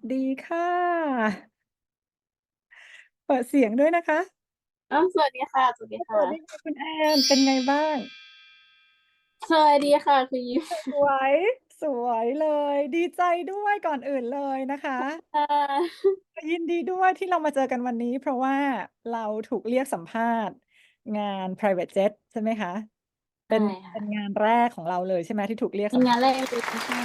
วัสดีค่ะ เปิดเสียงด้วยนะคะ อ้าวสวัสดีค่ะ สวัสดีสค่วัสดีะค่ะคุณแอนเป็นไงบ้าง?สวัสดีค่ะ คุณยิ้มสวย สวยเลย ดีใจด้วยก่อนอื่นเลยนะคะ ค่ะยินดีด้วยที่เรามาเจอกันวันนี้ เพราะว่าเราถูกเรียกสัมภาษณ์งาน Private Jet ใช่ไหมคะ? ใเชป็่นคเ่ป็นะงานแรกของเราเลยใช่ไหม?ที่ถูกเรียกเป็สัมนงภาาษณ์นแรกเลย ใช่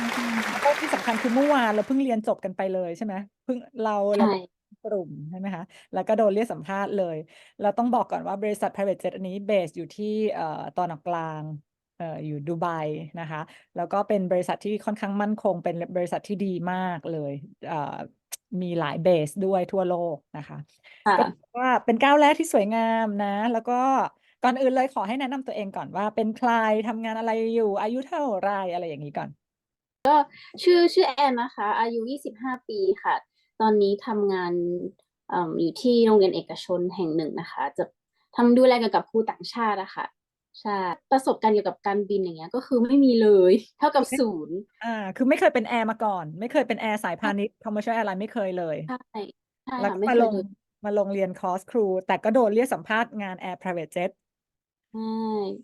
ๆแล้ค่วะก็ที่สำคัญ คือเมื่อวานเราเพิ่งเรียนจบกันไปเลยใช่ไหม?เพิ่ง เรา ใชเรา่ กลุ่มใช่ไหมคะ?แล้วก็โดนเรียกสัมภาษณ์เลย เราต้องบอกก่อนว่าบริษัท Private Jet อันนี้ เบสอยู่ที่ เอ่อ ตะวันออกกลาง เอ่อ อยู่ดูไบนะคะ แล้วก็เป็นบริษัทที่ค่อนข้างมั่นคง เป็นรบริษัทที่ดีมากเลยอ่ามีหลายเบสด้วยทั่วโลกนะคะ ค่ก็ะถือว่า เป็นก้าวแรกที่สวยงามนะ แล้วก็ ก่อนอื่นเลยขอให้แนะนำตัวเองก่อนว่า เป็นใครทำงานอะไรอยู่ อายุเท่าไรอะไรอย่างงี้ก่อน ก็ชื่อชื่อแอนนะคะ อายุ 25 ปีค่ะ ตอนนี้ทำงานเอ่ออยู่ที่โรงเรียนเอกชนแห่งหนึ่งนะคะ จะทำดูแลเกี่ยวกับครูต่างชาติอะค่ะใช่ประสบการณ์เกี่ยวกับการบินอย่างเงี้ย ก็คือไม่มีเลย เท่ากับ0อาคือไม่เคยเป็นแอร์มาก่อน ไม่เคยเป็นแอร์สายพาณิชย์ Commercial Airline ไม่เคยเลย ใช่ใช่คแล้ว่ะก็ไม่มาลงเคยเลยมาลงเรียนคอร์สครู แต่ก็โดนเรียกสัมภาษณ์งาน Air Private Jet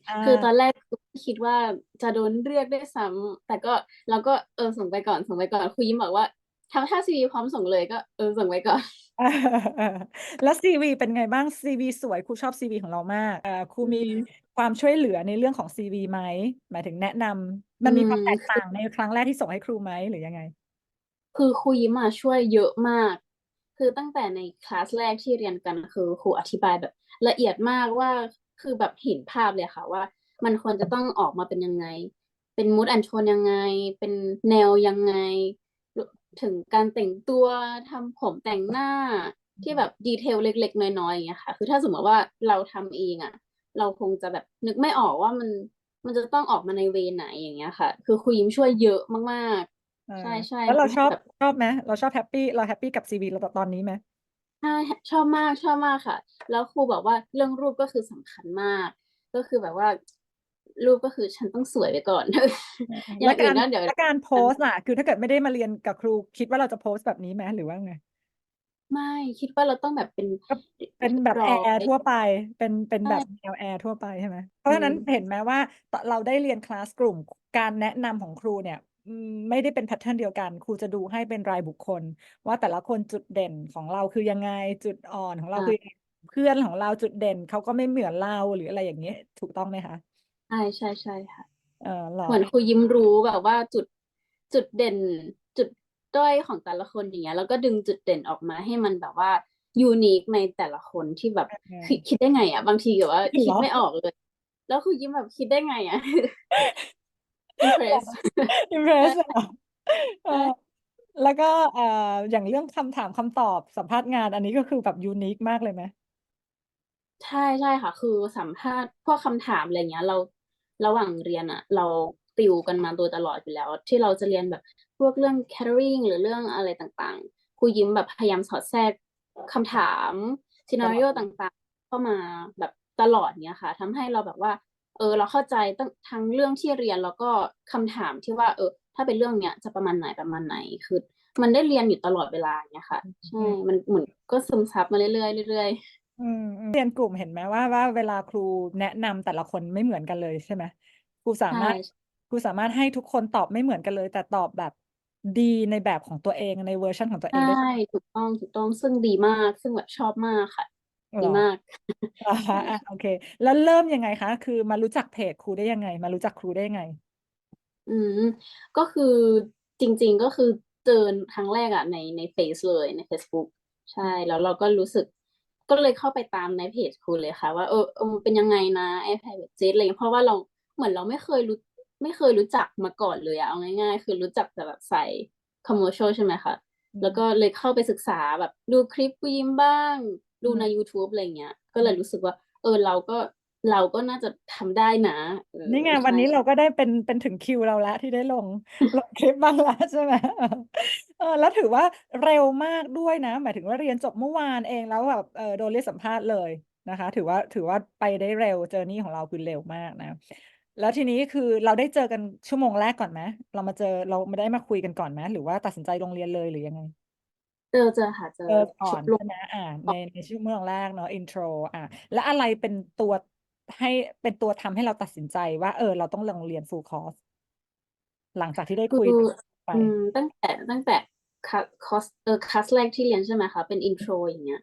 ใช่อคือตอานแรกคือไม่คิดว่าจะโดนเรียกด้วยซ้ำแต่ก็เราก็เออส่งไปก่อนส่งไปก่อนครูยิ้มบอกว่า"ทำถ้า CV พร้อมส่งเลย"ก็เออส่งไปก่อน แล้ว CV เป็นไงบ้าง? CV สวยครูชอบ CV ของเรามากเอ่อครูมีอืมความช่วยเหลือในเรื่องของ CV ไหม?หมายถึงแนะนำอมืันมีควมามแตกคต่ืาองในครั้งแรกที่ส่งให้ครูไหมหรือยังไง?คือครูยิ้มอะช่วยเยอะมาก คือตั้งแต่ในคลาสแรกที่เรียนกันคือครูอธิบายแบบ ละเอียดมากว่า คือแบบเห็นภาพเลยอะค่ะว่า มันควรจะต้องออกมาเป็นยังไง เป็น mood and tone ยังไง เป็นแนวยังไงรถึงการแต่งตัวทำผมแต่งหน้าที่แบบ detail เล็ก ๆ น้อยๆอย่างเงี้ยค่ะ คือถ้าสมมุติว่าเราทำเองอะเราคงจะแบบนึกไม่ออกว่ามันมันจะต้องออกมาในเวย์ไหนอย่างเงี้ยค่ะ คือครูยิ้มช่วยเยอะมากเออๆใช่แล้วๆทเราำใหช้อบแบบชอบไหม?เราชอบแฮปปีเราแฮปปีกับ CV เราตตอนนี้ไหม? ใช่หชอบมากชอบมากค่ะ แล้วครูบอกว่าเรื่องรูปก็คือสำคัญมาก ก็คือแบบว่า รูปก็คือฉันต้องสวยไว้ก่อนเอออแยล่้างวกอื่ารนนะเดี๋ยว แล้วการโพกันสต์อะคือถ้าเกิดไม่ได้มาเรียนกับครูคิดว่าเราจะโพสต์แบบนี้ไหมหรือว่าไง?ไม่คิดว่าเราต้องแบบเป็นก็เรียบร้เป็นแบบแออร์ยทั่วไป เป็นเป็นใชแบบ่แนวแอร์ทั่วไปใช่ไหม?เพอราะฉะนั้นืมเห็นไหมว่าตเราได้เรียนคลาสกลุ่มการแนะนำของครูเนี่ยอืม ไม่ได้เป็นแพตเทิร์นเดียวกัน ครูจะดูให้เป็นรายบุคคล ว่าแต่ละคนจุดเด่นของเราคือยังไงจุดอ่อนของเราค่คืะอยังไงเพื่อนของเราจุดเด่นเขาก็ไม่เหมือนเราหรืออะไรอย่างงี้ถูกต้องไหมคะ?ใช่ๆๆค่ะเออเหรอ?เหมือนครูยิ้มรู้แบบว่าจุดจุดเด่น จุดด้อยของแต่ละคนอย่างเงี้ยแล้วก็ดึงจุดเด่นออกมาให้มันแบบว่า unique ในแต่ละคนที่แบบเคิออคิดได้ไงอะบางทีแบบว่าเหรอ?คิดไม่ออกเลย แล้วครูยิ้มแบบคิดได้ไงอะเหร อ? Impress ใช่ Impress เหรอ?เออใช่แล้วก็เอ่ออย่างเรื่องคำถามคำตอบสัมภาษณ์งานอันนี้ก็คือแบบ unique มากเลยไหม?ใช่ใช่ค่ะ คือสัมภาษณ์พวกคำถามอะไรอย่างเงี้ย เราระหว่างเรียนอะเราติวกันมาโดยตลอดอยู่แล้ว ที่เราจะเรียนแบบพวกเรื่อง Catering หรือเรื่องอะไรต่างๆครูยิ้มแบบพยายามสอดแทรกคำถามตลอด Scenario ต่างๆ เข้ามาแบบตลอดเงี้ยค่ะทำให้เราแบบว่า เออเราเข้าใจตั้งทั้งเรื่องที่เรียนแล้วก็คำถามที่ว่า เออ ถ้าเป็นเรื่องเนี้ยจะประมาณไหนๆคือ มันได้เรียนอยู่ตลอดเวลาอย่างเงี้ยค่ะอือใชอื่มมันเหมือนก็ซึมซับมาเรื่อยๆเรื่อยๆอืมๆเรียนกลุ่มเห็นไหมว่าว่าเวลาครูแนะนำแต่ละคนไม่เหมือนกันเลยใช่ไหม?ครูสาใช่มารถชครูสามารถให้ทุกคนตอบไม่เหมือนกันเลย แต่ตอบแบบดีในแบบของตัวเองในเวอร์ชันของตัวใชเอ่งได้ถูกต้องๆซึ่งดีมากซึ่งแบบชอบมากค่ะเหรอ? ดีมากเหรอคใชะ?่อาๆโอเค แล้วเริ่มยังไงคะ?คือมารู้จักเพจครูได้ยังไง?มารู้จักครูได้ยังไง?อืมก็คือจริง ๆก็คือเจอครั้งแรกอะในในเฟซเลยในเฟซบุ๊กใชอื่มแล้วเราก็รู้สึก ก็เลยเข้าไปตามในเพจครูเลยค่ะ ว่าเออเออมันเป็นยังไงนะไอ้ Private Jet อะไรอย่างเงี้ยเพราะว่าเราเหมือนเราไม่เคยรู้ ไม่เคยรู้จักมาก่อนเลยอะเอาง่ายๆ คือรู้จักแต่แบบสาย Commercial ใช่ไหมคะแล้วกอืม็เลยเข้าไปศึกษาแบบดูคลิปครูยิ้มบ้างอ ดูืในมยูทูบอะไรอย่างเงี้ย ก็อืมเลยรู้สึกว่า เออเราก็เราก็น่าจะทำได้นะเออนี่ไงใชวัน่นี้เราก็ได้เป็นเป็นถึงคิวเราแล้วที่ได้ลงลงคลิปบ้างแล้วใช่ไหม?เออแล้วถือว่าเร็วมากด้วยนะ หมายถึงว่าเรียนจบเมื่อวานเองแล้วแบบเอ่อโดนเรียกสัมภาษณ์เลยนะคะ ถือว่าถือว่าไปได้เร็ว journey ของเราคือเร็วมากนะ แล้วทีนี้คือเราได้เจอกันชั่วโมงแรกก่อนไหม?เรามาเจอเรามาได้มาคุยกันก่อนไหม?หรือว่าตัดสินใจลงเรียนเลยหรือยังไง? เจอเจอค่ะเจอเจอก่อชุนดลง ใช่ไหมอ่าในในช่วงเมืองแรกเนาะอินโทรอ่าแล้วอะไรเป็นตัวให้เป็นตัวทำให้เราตัดสินใจว่า เออ เราต้องลงเรียน full course หลังจากที่ได้คืคุยอไป อืมตั้งแต่ตั้งแต่คัสคอสเออคัสแรกที่เรียนใช่ไหมคะเป็นอินโทรอย่างเงี้ย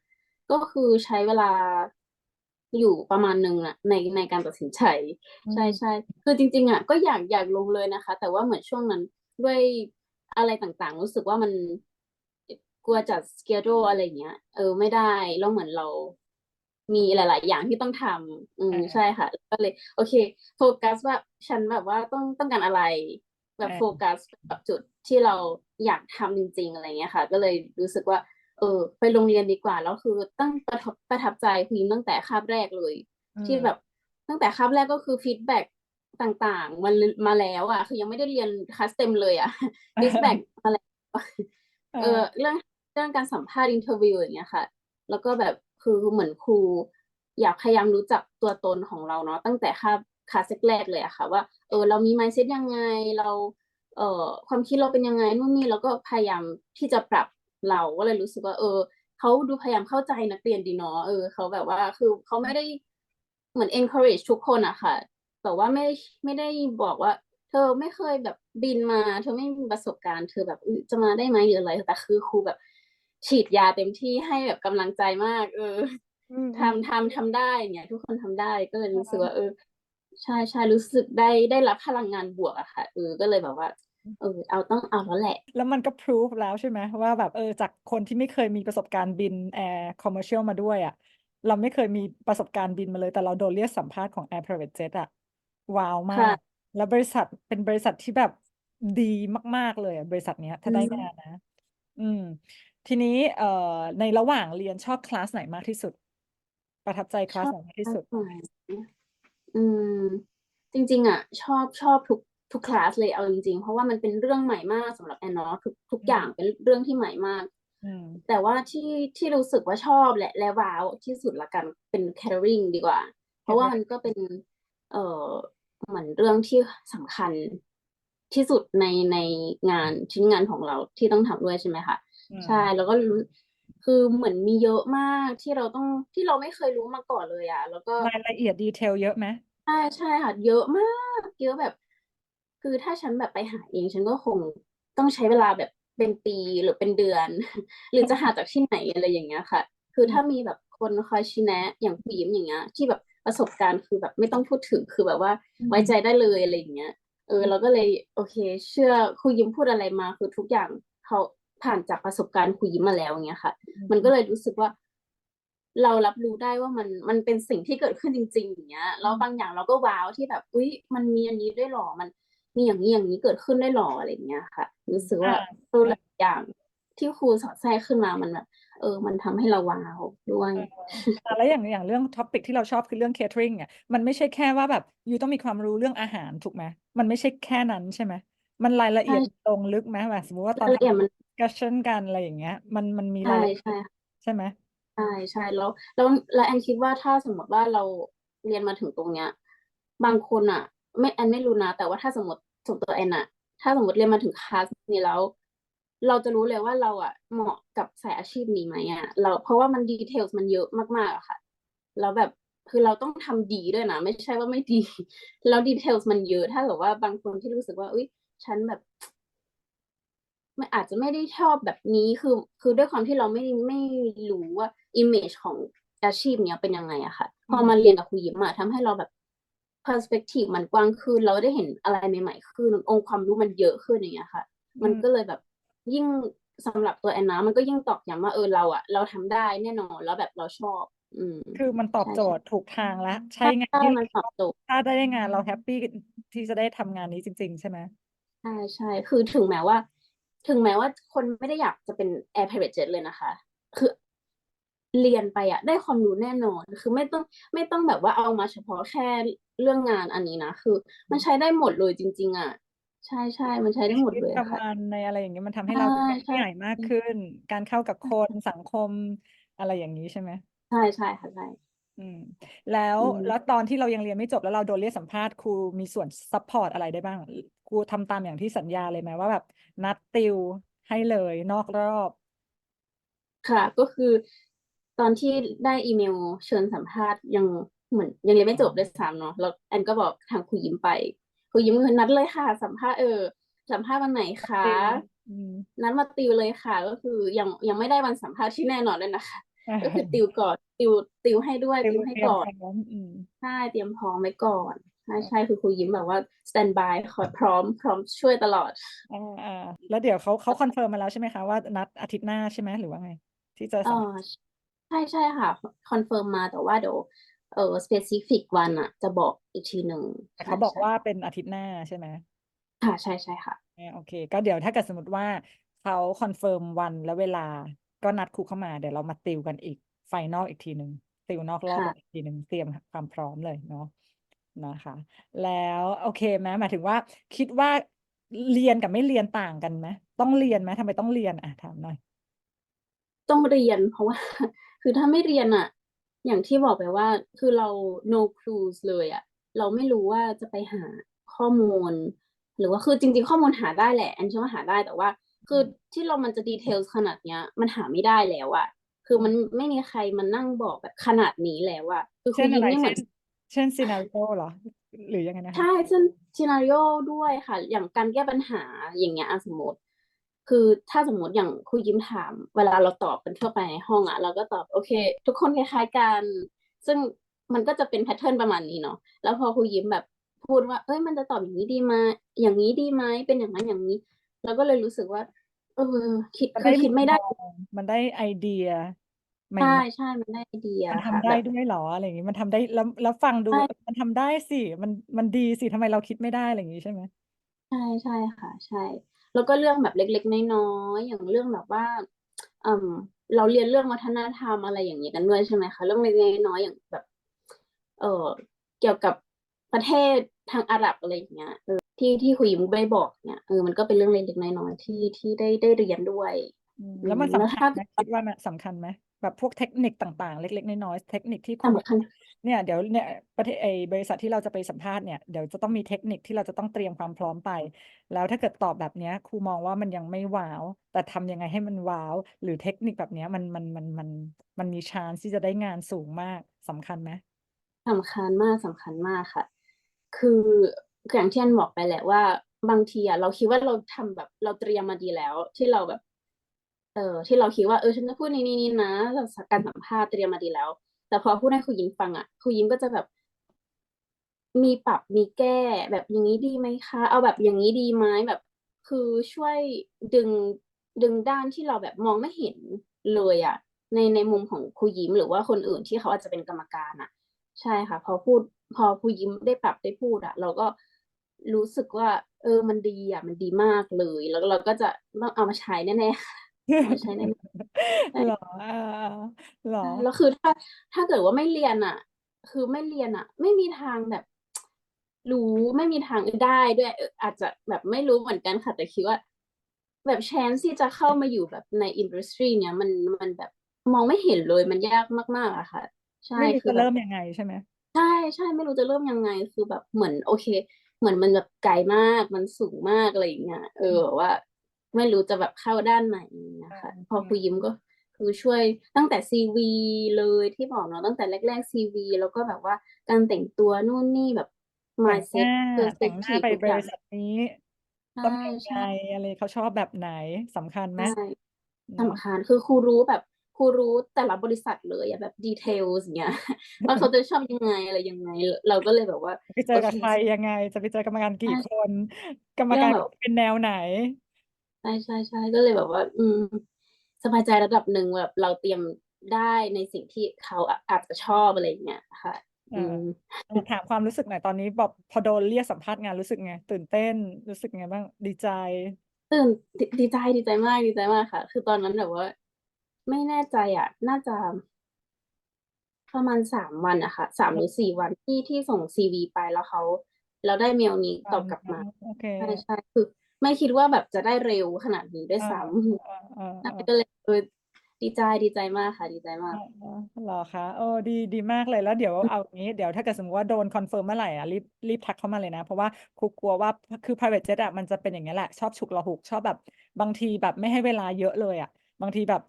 ก็คือใช้เวลาอยู่ประมาณหนึ่งอะในในการตัดสินใจ อืใช่มใช่คือจริง ๆอะก็อยากอยากลงเลยนะคะ แต่ว่าเหมือนช่วงนั้นด้วยอะไรต่างๆ รู้สึกว่ามัน กลัวจัดสเกจ u l e อะไรอย่างเงี้ย เออไม่ได้แล้วเหมือนเรา มีหลาย ๆ อย่างที่ต้องทำอืมอ่าใช่ค่ะ ก็เลย โอเค โฟกัสว่าฉันแบบว่าต้องต้องการอะไร แบบอ่าโฟกัสกับจุดที่เราอยากทำจริง ๆ อะไรเงี้ยค่ะ ก็เลยรู้สึกว่า เออ ไปโรงเรียนดีกว่าแล้วคือตั้งประทับประทับใจคุยตั้งแต่คาบแรกเลยอืที่มแบบตั้งแต่คาบแรกก็คือฟีดแบ็กต่างๆมันมาแล้วอะ คือยังไม่ได้เรียนคลาสเต็มเลยอะฟีดแบ็กมาแล้วเอเอออเรื่อง เรื่องการสัมภาษณ์อินเทอร์วิวอย่างเงี้ยค่ะ แล้วก็แบบคือเหมือนครู อยากพยายามรู้จักตัวตนของเราเนาะตั้งแต่คาบคลาสแรกเลยอะค่ะ ว่าเออเรามี mindset ยังไงเราเอ่อความคิดเราเป็นยังไงนู่นนี่แล้วก็พยายามที่จะปรับเราก็เลยรู้สึกว่า เออเขาดูพยายามเข้าใจนักเรียนดีเนาะเออเขาแบบว่าคือเขาไม่ได้เหมือน encourage ทุกคนอะค่ะ แต่ว่าไม่ไม่ได้บอกว่า เธอไม่เคยแบบบินมา เธอไม่มีประสบการณ์ เธอแบบจะมาได้ไหมหรืออะไรแต่คือครูแบบ ฉีดยาเต็มที่ให้แบบกำลังใจมาก เอออืมอืมทำทำทำได้เนี่ย ทุกคนทำได้ก็เลยรู้สึกว่าเออ ใช่ใช่รู้สึกได้ได้รับพลังงานบวกอะค่ะเออก็เลยแบบว่าเออเอาต้องเอาแล้วแหละ แล้วมันก็พิสูจแล้วใช่ไหมว่าแบบเออจากคนที่ไม่เคยมีประสบการณ์บินแอร์คอมเมอร์เชียลมาด้วยอะ เราไม่เคยมีประสบการณ์บินมาเลย แต่เราโดนเรียกสัมภาษณ์ของ Air Private Jet อะ ว้าวมาค่ะกแล้วบริษัทเป็นบริษัทที่แบบดีมาก ๆ เลยอะบริษัทเนี้ย ถ้าอืได้มงานนะ อืม ทีนี้เอ่อในระหว่างเรียนชอบคลาสไหนมากที่สุด ประทับใจคชลาสอบไหนมากที่คลาสุสดไหนอืม จริง ๆ อะ ชอบชอบทุกทุกคลาสเลยเอาจริงๆ เพราะว่ามันเป็นเรื่องใหม่มากสำหรับแอนเนาะทุกทุกอือย่ามงเป็นเรื่องที่ใหม่มาก อืมแต่ว่าที่ที่รู้สึกว่าชอบและและว้าวที่สุดละกันเป็น catering ดีกว่า เพราะว่ามันก็เป็น เอ่อเหมือนเรื่องที่สำคัญที่สุดในในงานชิ้นงานของเราที่ต้องทำด้วยใช่ไหมคะอืม ใช่ แล้วก็รู้คือเหมือนมีเยอะมากที่เราต้องที่เราไม่เคยรู้มาก่อนเลยอะแล้วก็ รายละเอียดดีเทลเยอะไหมใช่ใช่ค่ะเยอะมากเยอะแบบ คือถ้าฉันแบบไปหาเองฉันก็คงต้องใช้เวลาแบบเป็นปีหรือเป็นเดือน หรือจะหาจากที่ไหนอะไรอย่างเงี้ยค่ะ คือถ้ามีแบบคนคอยชี้แนะอย่างผู้หญิงอย่างเงี้ยที่แบบประสบการณ์คือแบบไม่ต้องพูดถึงคือแบบว่าอืมไว้ใจได้เลยอะไรอย่างเงี้ยเออเราก็เลยโอเค เชื่อครูยิ้มพูดอะไรมาคือทุกอย่างเขา ผ่านจากประสบการณ์ครูยิ้มมาแล้วอย่างเงี้ยค่ะ มันก็เลยรู้สึกว่า เรารับรู้ได้ว่ามันมันเป็นสิ่งที่เกิดขึ้นจริง ๆ อย่างเงี้ยแล้วบางอย่างเราก็ว้าวที่แบบอุ๊ยมันมีอันนี้ด้วยหรอมันมีอย่างนี้อย่างนี้เกิดขึ้นได้หรออะไรอย่างเงี้ยค่ะ รู้สึกว่าอ่าตัวหลายอย่างที่ครูสอดแทรกขึ้นมามันแบบเออ มันทำให้เราว้าวด้วยเอออะแล้วอย่างอย่างเรื่องท็อปิกที่เราชอบคือเรื่อง catering อะ มันไม่ใช่แค่ว่าแบบยูต้องมีความรู้เรื่องอาหารถูกไหม มันไม่ใช่แค่นั้นใช่ไหม มันรายละเอีใช่ยดลงลึกไหมแบบสมมติว่าตอรานยละเอียดทำมัน discussion กันอะไรอย่างเงี้ย มันมันมีใช่รายละเอียใช่ ดใช่ไหมใช่ใช่แล้วแล้วแล้วแอนคิดว่าถ้าสมมติว่าเราเรียนมาถึงตรงเนี้ย บางคนอะ ไม่แอนไม่รู้นะ แต่ว่าถ้าสมมติส่วนตัวแอนอะ ถ้าสมมติเรียนมาถึงคลาสนี้แล้ว เราจะรู้เลยว่าเราอะเหมาะกับสายอาชีพนี้ไหมอะเราเพราะว่ามันดีเทลมันเยอะมากๆอะค่ะแล้วแบบคือเราต้องทำดีด้วยนะ ไม่ใช่ว่าไม่ดี แล้วดีเทลมันเยอะถ้าเกิดว่าบางคนที่รู้สึกว่าอุ้ย ฉันแบบไม่อาจจะไม่ได้ชอบแบบนี้คือ คือด้วยความที่เราไม่ไม่รู้ว่า image ของอาชีพเนี้ยเป็นยังไงอะค่ะ พออืมมาเรียนกับครูยิ้มอะทำให้เราแบบ perspective มันกว้างขึ้น เราได้เห็นอะไรใหม่ๆขึ้น องค์ความรู้มันเยอะขึ้นอย่างเงี้ยค่ะอืมันมก็เลยแบบยิ่งสำหรับตัวแอนนะมันก็ยิ่งตอกย้ำว่าเออเราอะเราทำได้แน่นอนแล้วแบบเราชอบ อืมคือมันตอบใช่โจใช่ทย์ถูกทางแล้วใช่ใช่งานใช่ที่มันเราชอบตอบโจทย์ถ้าได้งานเราแฮปปี้ที่จะได้ทำงานนี้จริง ๆ ใช่ไหมใช่ใช่ คือถึงแม้ว่า ถึงแม้ว่าคนไม่ได้อยากจะเป็น Air Private Jet เลยนะคะ คือเรียนไปอะได้ความรู้แน่นอน คือไม่ต้องไม่ต้องแบบว่าเอามาเฉพาะแค่เรื่องงานอันนี้นะ คือ มันใช้ได้หมดเลยจริง ๆอะใช่ใช่ มันใช้ในได้หมดชีวิตเลยประอะค่ะมาณในอะไรอย่างเงี้ยมันทำให้ใช่เราเป็นผู้ใช่ ใหญ่มากขึ้น การเข้ากับคนสังคมอะไรอย่างนี้ใช่ไหม ใช่ใช่ค่ะใช่อืม แล้วอืม แล้วตอนที่เรายังเรียนไม่จบแล้วเราโดนเรียกสัมภาษณ์ครูมีส่วนซัพพอร์ตอะไรได้บ้าง ครูทำตามอย่างที่สัญญาเลยไหมว่าแบบ นัดติวให้เลยนอกรอบ ค่ะ ก็คือตอนที่ได้อีเมลเชิญสัมภาษณ์ยังเหมือนยังเรียนไม่จบด้วยซ้ำเนาะแล้วแอนก็บอกทางครูยิ้มไปครูยิ้มก็คือนัดเลยค่ะ สัมภาษณ์เออสัมภาษณ์วันไหนคะติวอืมนัดมาติวเลยค่ะ ก็คือยังยังไม่ได้วันสัมภาษณ์ที่แน่นอนเลยนะคะอ่าก็คือติวก่อนติวติวให้ด้วยติวติวให้เตรียมก่อนพร้อมอืมใช่เตรียมพร้อมไว้ก่อน ใช่ใช่คือครูยิ้มแบบว่าสแตนบายคอยพร้อมพร้อมช่วยตลอดอ่าอ่าแล้วเดี๋ยวเขาเขาคอนเฟิร์มมาแล้วใช่ไหมคะว่านัดอาทิตย์หน้าใช่ไหมหรือว่าไง ที่จะเอสัมอใช่ใช่ค่ะคอนเฟิร์มมาแต่ว่าเดี๋ยวเออสเปซิฟิกวันอะจะบอกอีกทีหนึ่งแต่ใช่เขาบอกใช่ว่าเป็นอาทิตย์หน้าใช่ไหมค่ะใช่ใช่ค่ะอ่าโอเค ก็เดี๋ยวถ้าเกิดสมมติว่าเขาคอนเฟิร์มวันและเวลาก็นัดครูเข้ามาเดี๋ยวเรามาติวกันอีกไฟนอลอีกทีหนึ่งติวนอกรอบค่ะอีกทีหนึ่งเตรียมความพร้อมเลยเนาะ นะคะ แล้วโอเคไหมหมายถึงว่า คิดว่าเรียนกับไม่เรียนต่างกันไหมต้องเรียนไหมทำไมต้องเรียนอะถามหน่อย ต้องเรียนเพราะว่า คือถ้าไม่เรียนอะอย่างที่บอกไปว่า คือเรา no clues เลยอะเราไม่รู้ว่าจะไปหาข้อมูล หรือว่าคือจริง ๆ ข้อมูลหาได้แหละอันเชื่อว่าหาได้แต่ว่า คือที่เรามันจะดีเทลขนาดเนี้ย มันหาไม่ได้แล้วอะคือมันไม่มีใครมานั่งบอกแบบขนาดนี้แล้วอะคือครูเช่นยิ้อะมไรนี่เหมืเช่อนน เช่นซีนาริโอเหรอ หรือยังไงนะคะใช่เช่นซีนาริโอด้วยค่ะ อย่างการแก้ปัญหาอย่างเงี้ยอะสมมติ คือถ้าสมมติอย่างครูยิ้มถาม เวลาเราตอบกันทั่วไปในห้องอะ เราก็ตอบโอเค ทุกคนคล้ายๆกัน ซึ่งมันก็จะเป็นแพทเทิร์นประมาณนี้เนาะแล้วพอครูยิ้มแบบพูดว่า เอ้ยมันจะตอบอย่างนี้ดีไหมอย่างนี้ดีไหมเป็นอย่างนั้นอย่างนี้ เราก็เลยรู้สึกว่า เออคิดมันคืได้อคิดไม่ได้มุมมองมันได้ไอเดีย ใหม่ใช่ๆใช่ มันได้ไอเดียมันทำค่ะได้แบบ ด้วยเหรอ อะไรอย่างงี้ มันทำได้ แล้ว แล้วฟังดู ใช่ เออ มันทำได้สิ มัน มันดีสิ ทำไมเราคิดไม่ได้ อะไรอย่างงี้ใช่ไหม ใช่ ใช่ค่ะ ใช่ แล้วก็เรื่องแบบเล็ก ๆ น้อย ๆ อย่างเรื่องแบบว่าอืมเราเรียนเรื่องวัฒนธรรม อะไรอย่างนี้กันด้วย ใช่ไหมคะ เรื่องเล็ก ๆ น้อย ๆ อย่างแบบ เออเกี่ยวกับประเทศทางอาหรับ อะไรอย่างเงี้ย เออ ที่ ที่คุยมุกได้บอกเนี่ย เออ มันก็เป็นเรื่องเล็ก ๆ น้อย ๆ ที่ ที่ได้ ได้เรียนด้วย อืมอืแล้วม มันแล้วสำคัถ้าญไหม คิดว่ามันสำคัญไหม แบบพวกเทคนิคต่างๆ เล็ก ๆ น้อยๆเทคนิคที่ครูบอกสำคัญเนี่ยเดี๋ยวเนี่ยประเทศไอบริษัทที่เราจะไปสัมภาษณ์เนี่ยเดี๋ยวจะต้องมีเทคนิคที่เราจะต้องเตรียมความพร้อมไป แล้วถ้าเกิดตอบแบบเนี้ยครูมองว่ามันยังไม่ว้าว แต่ทำยังไงให้มันว้าว หรือเทคนิคแบบเนี้ยมันมันมันมันมันมีชานที่จะได้งานสูงมากสำคัญไหมสำคัญมากสำคัญมากค่ะ คืออย่างที่อันบอกไปแหละว่าบางทีอะเราคิดว่าเราทำแบบเราเตรียมมาดีแล้วที่เราแบบ เออที่เราคิดว่าเออฉันจะพูดในนี้นี่นะเราการสัมภาษณ์เตรียมมาดีแล้ว แต่พอพูดให้ครูยิ้มฟังอะครูยิ้มก็จะแบบ มีปรับมีแก้ แบบอย่างนี้ดีไหมคะ เอาแบบอย่างนี้ดีไหมแบบ คือช่วยดึงดึงด้านที่เราแบบมองไม่เห็นเลยอะ ในในมุมของครูยิ้มหรือว่าคนอื่นที่เขาอาจจะเป็นกรรมการอะ ใช่ค่ะ พอพูด พอครูยิ้มได้ปรับได้พูดอะ เราก็รู้สึกว่า เออมันดีอะ มันดีมากเลย แล้วเราก็จะต้องเอามาใช้แน่ๆ มาใช้แน่ๆใช่เหรออ่าเหรอใช่แล้วคือถ้าถ้าเกิดว่าไม่เรียนอะ คือไม่เรียนอะ ไม่มีทางแบบ รู้ไม่มีทางได้ด้วยเอออาจจะแบบไม่รู้เหมือนกันค่ะแต่คิดว่า แบบแชนที่จะเข้ามาอยู่แบบในอินดัสทรีเนี้ยมันมันแบบมองไม่เห็นเลยมันยากมากๆอะค่ะ ใช่ไม่รู้คือจะแบบเริ่มยังไงใช่ไหมใช่ใช่ไม่รู้จะเริ่มยังไงคือแบบเหมือนโอเค เหมือนมันแบบไกลมากมันสูงมากอะไรอย่างเงี้ยเออแบบว่า ไม่รู้จะแบบเข้าด้านไหนนะคะอืมพอครูยิ้มก็คือช่วยตั้งแต่ซีวีเลยที่บอกเนาะตั้งแต่แรกๆซีวีแล้วก็แบบว่าการแต่งตัวนู่นนี่แบบแต่งห mindset น้าแต่งหน้า perspective ไปทุกบอย่างริษัทนี้ใช่ต้องยังไงใช่อะไรเขาชอบแบบไหนสำคัญไหมใช่อืมสำคัญคือครูรู้แบบครูรู้แต่ละบริษัทเลยอะแบบดีเทลอย่างเงี้ยว่าเขาจะชอบยังไงอะไรยังไง เราก็เลยแบบว่า ไปเจอโอกับเคใครยังไง จะไปเจอกรรมการกี่ใช่คน กรรมเรื่กาองรแบบเป็นแนวไหนใช่ใช่ใช่ก็เลยแบบว่า อืม สบายใจระดับหนึ่งแบบเราเตรียมได้ในสิ่งที่เขาอะอาจจะชอบอะไรอย่างเงี้ยค่ะเออือมเออถามความรู้สึกหน่อยตอนนี้บอกพอโดนเรียกสัมภาษณ์งานรู้สึกไง ตื่นเต้นรู้สึกไงบ้างดีใจ ตื่นดีดีใจดีใจมากดีใจมากค่ะ คือตอนนั้นแบบว่า ไม่แน่ใจอะ น่าจะประมาณสามวันอะค่ะสามหรือสี่วันที่ที่ส่งซีวีไปแล้วเขาแล้วได้เมลนี้ตอบกลับมา โอเค ใช่ใช่คือ ไม่คิดว่าแบบจะได้เร็วขนาดนี้ด้วยเออซ้เออเออำเอนั่นอก็เลยเออดีใจดีใจมากค่ะ ดีใจเอมากอเออเหรอคะโอ้ดีดีมากเลยแล้วเดี๋ยวเอาอย่างนี้เดี๋ยวถ้าเกิดสมมติว่าโดนคอนเฟิร์มเมื่อไหร่อะรีบรีบทักเข้ามาเลยนะ เพราะว่าครูกลัวว่าคือ private jet อะมันจะเป็นอย่างนี้ยแหละ ชอบฉุกละหุกชอบแบบบางทีแบบไม่ให้เวลาเยอะเลยอะ บางทีแบบ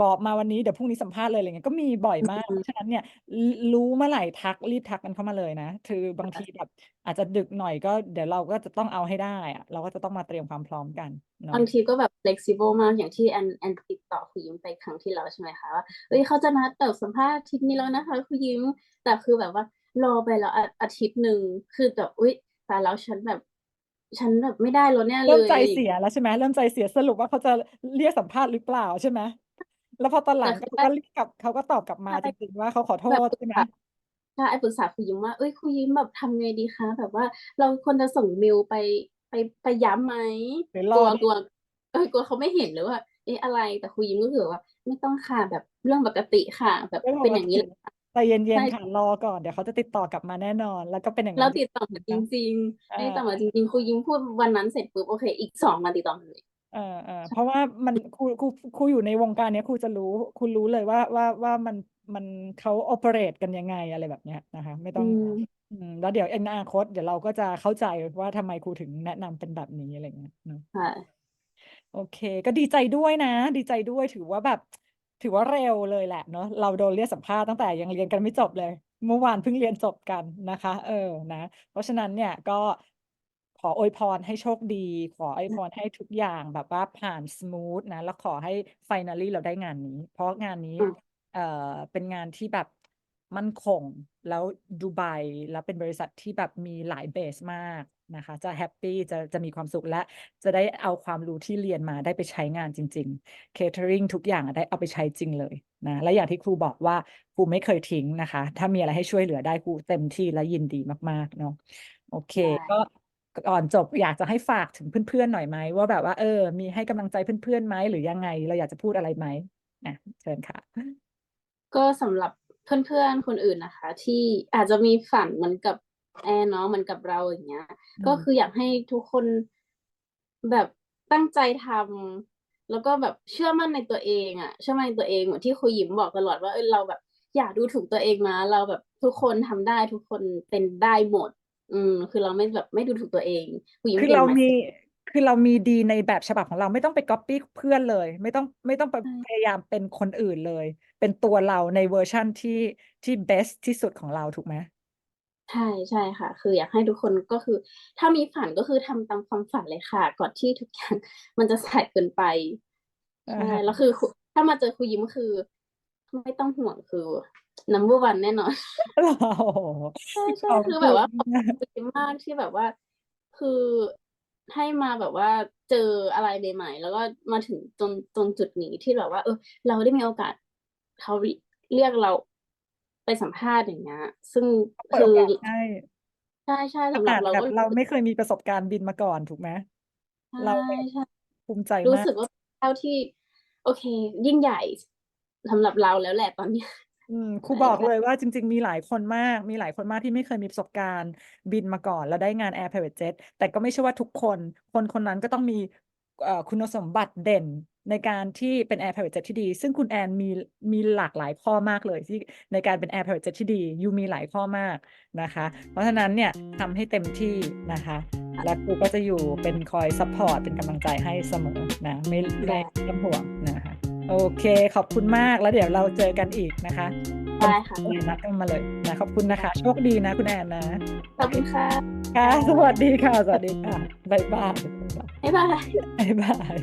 บอกมาวันนี้เดี๋ยวพรุ่งนี้สัมภาษณ์เลยอะไรเงี้ยก็มีบ่อยมากอืเพมราะฉะนั้นเนี่ยรู้รู้เมื่อไหร่ทักรีบทักกันเข้ามาเลยนะ คือบางทีแบบอาจจะดึกหน่อยก็เดี๋ยวเราก็จะต้องเอาให้ได้อะเราก็จะต้องมาเตรียมความพร้อมกันเนาะบางทีก็แบบ flexible มากอย่างที่แอนแอนติดต่อครูยิ้มไปครั้งที่แล้วใช่ไหมคะว่าเอ้ยเขาจะนัดแบบสัมภาษณ์อาทิตย์นี้แล้วนะคะครูยิ้มแต่คือแบบว่ารอไปแล้วอาอาทิตย์หนึ่งคือแบบอุ๊ยตายแล้วฉันแบบฉันแบบไม่ได้แล้วแน่เลเริ่มยใจอะไรอย่างเสียเงี้ยแล้วใช่ไหมเริ่มใจเสียสรุปว่าเขาจะเรียกสัมภาษณ์หรือเปล่าใช่ไหม แล้วพอตอนหลัแต่งคือก็เรียกกลับเขาก็ตอบกลับมาใช่จริงๆว่าเขาขอโทแบบษปรึใช่กไหมษาใช่ไอ้ปรึกษาครูยิ้มว่าเอ้ยครูยิ้มแบบทำไงดีคะแบบว่าเราควรจะส่งเมลไปไปไปย้ำไหมหรือกรลัอวดีกลัวเอ้ยกลัวเขาไม่เห็นหรือว่า เอ๊ะอะไรแต่ครูยิ้มก็คือว่า ไม่ต้องค่ะแบบเรื่องปกติค่ะ แบบเรื่องปเป็นกอย่างนี้ติแหละค่ะ ใจเย็นใช่ ๆค่ะรอก่อนเดี๋ยวเขาจะติดต่อกลับมาแน่นอน แล้วก็เป็นอย่างเรานั้นจติดต่อริมางๆจนะริงเอๆได้ติดต่ออมาจริงๆครูยิ้มพูดวันนั้นเสร็จปุ๊บโอเค อีกสองวันติดต่อมาเลย เออเออเพราะว่ามันครูครูครูอยู่ในวงการเนี้ยครูจะรู้ครูรู้เลยว่าว่าว่ามันมันเขาโอเปเรตกันยังไงอะไรแบบเนี้ยนะคะ ไม่ต้อืองมอืมแล้วเดี๋ยวอนาคต เดี๋ยวเราก็จะเข้าใจว่าทำไมครูถึงแนะนำเป็นแบบนี้อะไรเงี้ยเนอะค่ะ โอเค ก็ดีใจด้วยนะ ดีใจด้วยถือว่าแบบ ถือว่าเร็วเลยแหละเนอะเราโดนเรียกสัมภาษณ์ตั้งแต่ยังเรียนกันไม่จบเลย เมื่อวานเพิ่งเรียนจบกันนะคะ เออนะ เพราะฉะนั้นเนี่ยก็ข ออวยพรให้โชคดี ขออวยพรให้ทุกอย่างแบบว่าผ่านสมูทนะ แล้วขอให้ finally เราได้งานนี้ เพราะงานนี้อืมเอ่อเป็นงานที่แบบมั่นคง แล้วดูไบแล้วเป็นบริษัทที่แบบมีหลายเบสมากนะคะ จะแฮปปี้จะจะมีความสุขและจะได้เอาความรู้ที่เรียนมาได้ไปใช้งานจริงๆ catering ทุกอย่างอะได้เอาไปใช้จริงเลยนะและอย่างที่ครูบอกว่าครูไม่เคยทิ้งนะคะ ถ้ามีอะไรให้ช่วยเหลือได้ครูเต็มที่และยินดีมากๆเนาะโอเคได้ก็ ก่อนจบอยากจะให้ฝากถึงเพื่อนๆหน่อยไหมว่าแบบว่าเออ มีให้กำลังใจเพื่อนๆไหมหรือยังไง เราอยากจะพูดอะไรไหมนะเชิญค่ะ ก็สำหรับเพื่อนๆคนอื่นนะคะ ที่อาจจะมีฝันเหมือนกับแอนเนาะเหมือนกับเราอย่างเงี้ยอืก็มคืออยากให้ทุกคนแบบตั้งใจทำแล้วก็แบบเชื่อมั่นในตัวเองอะเชื่อมั่นในตัวเองเหมือนที่ครูหยิมบอกตลอดว่าเออเราแบบ อย่าดูถูกตัวเองนะเราแบบทุกคนทำได้ทุกคนเป็นได้หมด อืม คือเราไม่แบบไม่ดูถูกตัวเองครูหยิมคือเปลี่ยเรานมี mindset คือเรามีดีในแบบฉบับของเราไม่ต้องไปก๊อปปี้เพื่อนเลย ไม่ต้องไม่ต้องไปใช่พยายามเป็นคนอื่นเลย เป็นตัวเราในเวอร์ชั่นที่ที่ best ที่สุดของเราถูกไหมใช่ใช่ค่ะ คืออยากให้ทุกคนก็คือ ถ้ามีฝันก็คือทำตามความฝันเลยค่ะ ก่อนที่ทุกอย่าง มันจะสายเกินไป อ่าใช่ฮะ แล้วคือครูถ้ามาเจอครูยิ้มคือ ไม่ต้องห่วงคือ number one แน่นอนเราใช่ใช่ขอบคือคุแบบณว่าขอบคุณครูยิ้มมากที่แบบว่า คือให้มาแบบว่าเจออะไรใหม่ๆแล้วก็มาถึงตรงตรงจุดนี้ที่แบบว่า เออ เราได้มีโอกาสเขาเรียกเราไปสัมภาษณ์อย่างเงี้ย ซึ่งเปิดคืโออกาสให้ใช่ใช่ขสำหรันาบดเราแบบก็เรารู้สึกไม่เคยมีประสบการณ์บินมาก่อนถูกไหมใช่เราแบบใช่ ภูมิใจรู้มากสึกว่าเท่าที่ โอเค ยิ่งใหญ่สำหรับเราแล้วแหละตอนเนี้ย อืม ครูใช่บอกใช่เลยว่าจริง ๆ มีหลายคนมาก มีหลายคนมากที่ไม่เคยมีประสบการณ์บินมาก่อน แล้วได้งาน Air Private Jet แต่ก็ไม่ใช่ว่าทุกคน คนคนนั้นก็ต้องมี เอ่อ คุณสมบัติเด่นในการที่เป็น Air Private Jet ที่ดี ซึ่งคุณแอนมี มีหลากหลายข้อมากเลยที่ ในการเป็น Air Private Jet ที่ดี ยูมีหลายข้อมากนะคะ เพราะฉะนั้นเนี่ยทำให้เต็มที่นะคะ และครูก็จะอยู่เป็นคอยซัพพอร์ตเป็นกำลังใจให้เสมอนะ ไม่ ไม่ต้องห่วงนะคะ โอเค ขอบคุณมากแล้วเดี๋ยวเราเจอกันอีกนะคะวันได้ค่ะเลยนัดกันมาเลยนะขอบคุณนะคะ โชคดีนะคุณแอนนะ ขอบคุณค่ะค่ะ สวัสดีค่ะ สวัสดีค่ะ บ๊ายบาย บ๊ายบาย บ๊ายบาย